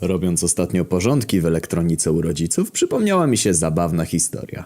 Robiąc ostatnio porządki w elektronice u rodziców, przypomniała mi się zabawna historia.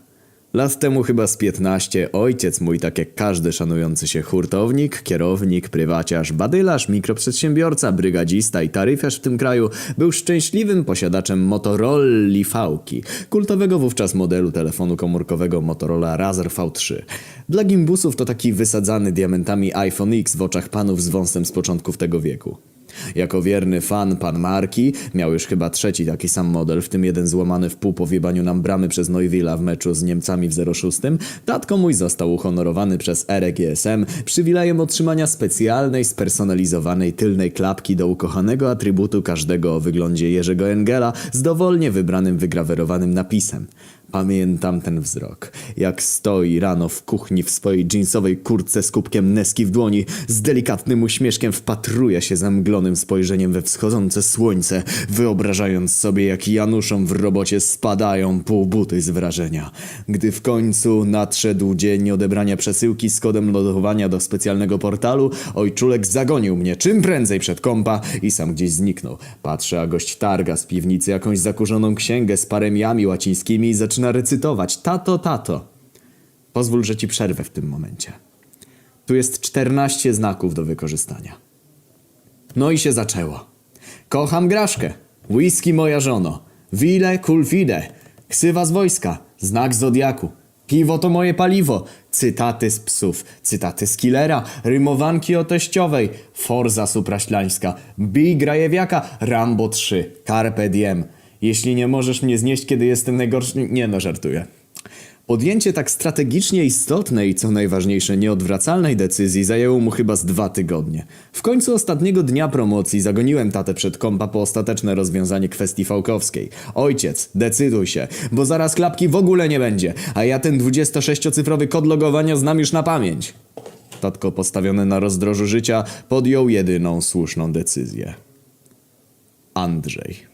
Lat temu chyba z 15 ojciec mój, tak jak każdy szanujący się hurtownik, kierownik, prywaciarz, badylarz, mikroprzedsiębiorca, brygadzista i taryfiarz w tym kraju, był szczęśliwym posiadaczem Motorola V-ki, kultowego wówczas modelu telefonu komórkowego Motorola Razr V3. Dla gimbusów to taki wysadzany diamentami iPhone X w oczach panów z wąsem z początków tego wieku. Jako wierny fan pan Marki, miał już chyba trzeci taki sam model, w tym jeden złamany w pół po wiebaniu nam bramy przez Neuvilla w meczu z Niemcami w 06, tatko mój został uhonorowany przez RGSM przywilejem otrzymania specjalnej, spersonalizowanej tylnej klapki do ukochanego atrybutu każdego o wyglądzie Jerzego Engela z dowolnie wybranym wygrawerowanym napisem. Pamiętam ten wzrok, jak stoi rano w kuchni w swojej jeansowej kurtce z kubkiem Neski w dłoni, z delikatnym uśmieszkiem wpatruje się zamglonym spojrzeniem we wschodzące słońce, wyobrażając sobie jak Januszom w robocie spadają półbuty z wrażenia. Gdy w końcu nadszedł dzień odebrania przesyłki z kodem lodowania do specjalnego portalu, ojczulek zagonił mnie czym prędzej przed kąpa i sam gdzieś zniknął. Patrzę, a gość targa z piwnicy jakąś zakurzoną księgę z paremiami łacińskimi i zaczyna recytować. Tato, tato. Pozwól, że ci przerwę w tym momencie. Tu jest 14 znaków do wykorzystania. No i się zaczęło. Kocham graszkę. Whisky moja żono. Wile kulfide. Ksywa z wojska. Znak zodiaku. Piwo to moje paliwo. Cytaty z psów. Cytaty z killera. Rymowanki o teściowej. Forza supraślańska. Bij grajewiaka. Rambo 3. Carpe diem. Jeśli nie możesz mnie znieść, kiedy jestem najgorszy... Nie no, żartuję. Podjęcie tak strategicznie istotnej co najważniejsze nieodwracalnej decyzji zajęło mu chyba z dwa tygodnie. W końcu ostatniego dnia promocji zagoniłem tatę przed kąpa po ostateczne rozwiązanie kwestii fałkowskiej. Ojciec, decyduj się, bo zaraz klapki w ogóle nie będzie, a ja ten 26-cyfrowy kod logowania znam już na pamięć. Tatko postawiony na rozdrożu życia podjął jedyną słuszną decyzję. Andrzej.